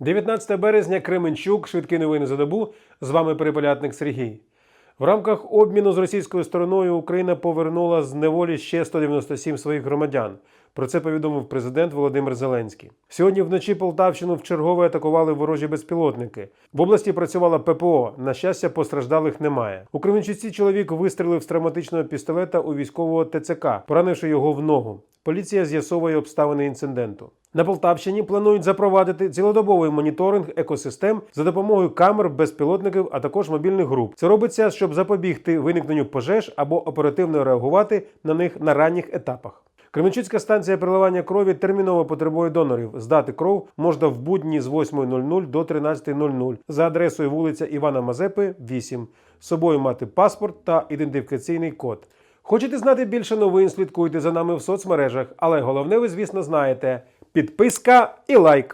19 березня Кременчук, швидкі новини за добу. З вами перепелятник Сергій. В рамках обміну з російською стороною Україна повернула з неволі ще 197 своїх громадян. Про це повідомив президент Володимир Зеленський. Сьогодні вночі Полтавщину вчергове атакували ворожі безпілотники. В області працювала ППО. На щастя, постраждалих немає. У Кременчуці чоловік вистрелив з травматичного пістолета у військового ТЦК, поранивши його в ногу. Поліція з'ясовує обставини інциденту. На Полтавщині планують запровадити цілодобовий моніторинг екосистем за допомогою камер, безпілотників, а також мобільних груп. Це робиться, щоб запобігти виникненню пожеж або оперативно реагувати на них на ранніх етапах. Кременчуцька станція переливання крові терміново потребує донорів. Здати кров можна в будні з 8.00 до 13.00 за адресою вулиця Івана Мазепи, 8. З собою мати паспорт та ідентифікаційний код. Хочете знати більше новин, слідкуйте за нами в соцмережах, але головне ви, звісно, знаєте: підписка і лайк.